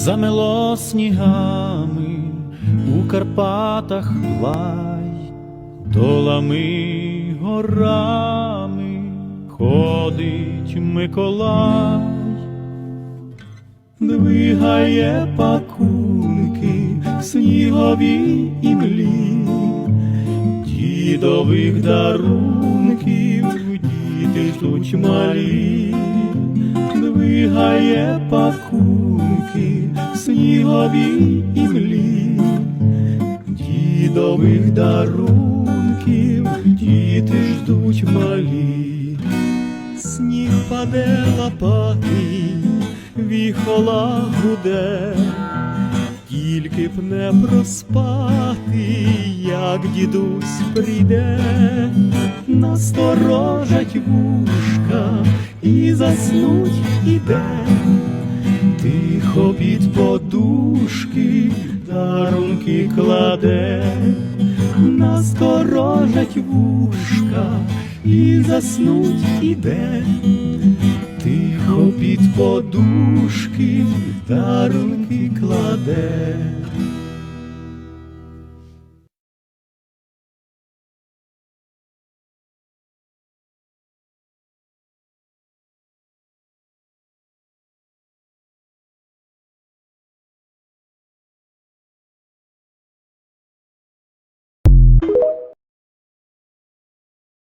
замело снігами у Карпатах лай, долами горами ходить Миколай, двигає пакунки в сніговій імлі, дідових дарунків діти ждуть малі, двигає пакунки в сніговій імлі, дідових дарунків діти ждуть малі, сніг паде лопатий, віхола гуде, тільки б не проспати, як дідусь прийде, насторожать вушка і заснуть іде, тихо під подушки дарунки кладе, насторожать вушка і заснуть іде. Тихо під подушки дарунки кладе.